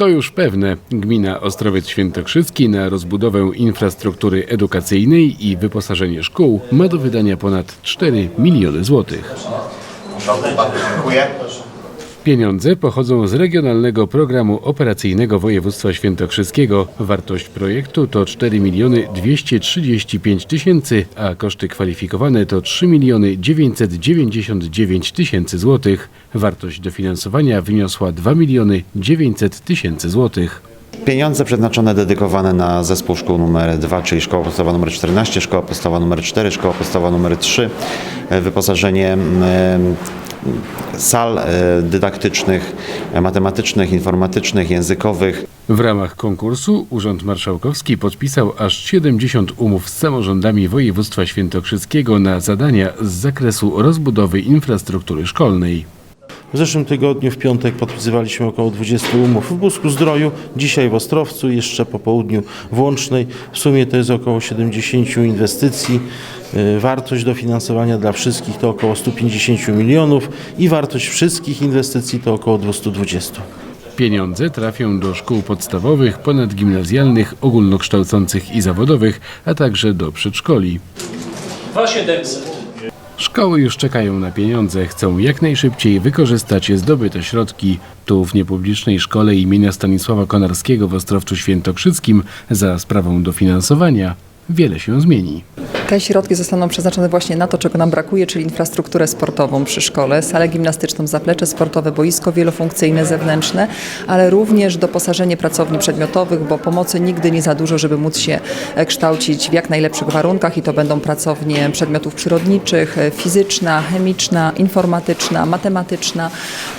To już pewne. Gmina Ostrowiec Świętokrzyski na rozbudowę infrastruktury edukacyjnej i wyposażenie szkół ma do wydania ponad 4 miliony złotych. Dziękuję. Pieniądze pochodzą z Regionalnego Programu Operacyjnego Województwa Świętokrzyskiego. Wartość projektu to 4 miliony 235 tysięcy, a koszty kwalifikowane to 3 miliony 999 tysięcy złotych. Wartość dofinansowania wyniosła 2 miliony 900 tysięcy złotych. Pieniądze przeznaczone, dedykowane na zespół szkół numer 2, czyli szkoła podstawowa numer 14, szkoła podstawowa numer 4, szkoła podstawowa numer 3, e, wyposażenie sal e, dydaktycznych, matematycznych, informatycznych, językowych. W ramach konkursu Urząd Marszałkowski podpisał aż 70 umów z samorządami województwa świętokrzyskiego na zadania z zakresu rozbudowy infrastruktury szkolnej. W zeszłym tygodniu w piątek podpisywaliśmy około 20 umów w Busku Zdroju, dzisiaj w Ostrowcu, jeszcze po południu w Łącznej. W sumie to jest około 70 inwestycji. Y, Wartość dofinansowania dla wszystkich to około 150 milionów i wartość wszystkich inwestycji to około 220. Pieniądze trafią do szkół podstawowych, ponadgimnazjalnych, ogólnokształcących i zawodowych, a także do przedszkoli. 2700. Szkoły już czekają na pieniądze, chcą jak najszybciej wykorzystać zdobyte środki. Tu w niepublicznej szkole imienia Stanisława Konarskiego w Ostrowcu Świętokrzyckim za sprawą dofinansowania wiele się zmieni. Te środki zostaną przeznaczone właśnie na to, czego nam brakuje, czyli infrastrukturę sportową przy szkole, salę gimnastyczną, zaplecze sportowe, boisko wielofunkcyjne zewnętrzne, ale również doposażenie pracowni przedmiotowych, bo pomocy nigdy nie za dużo, żeby móc się e, kształcić w jak najlepszych warunkach i to będą pracownie przedmiotów przyrodniczych, e, fizyczna, chemiczna, informatyczna, matematyczna.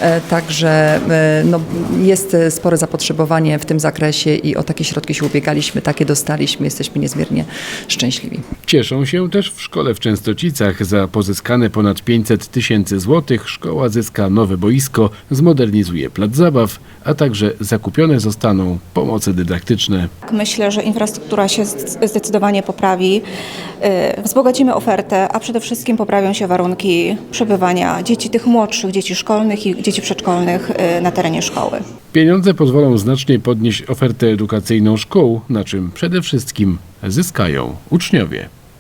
E, Także no, jest spore zapotrzebowanie w tym zakresie i o takie środki się ubiegaliśmy, takie dostaliśmy, jesteśmy niezmiernie szczęśliwi. Cieszą się też w szkole w Częstocicach. Za pozyskane ponad 500 tysięcy złotych szkoła zyska nowe boisko, zmodernizuje plac zabaw, a także zakupione zostaną pomoce dydaktyczne. Myślę, że infrastruktura się zdecydowanie poprawi, y, wzbogacimy ofertę, a przede wszystkim poprawią się warunki przebywania dzieci tych młodszych, dzieci szkolnych i dzieci przedszkolnych y, na terenie szkoły. Pieniądze pozwolą znacznie podnieść ofertę edukacyjną szkół, na czym przede wszystkim zyskają uczniowie.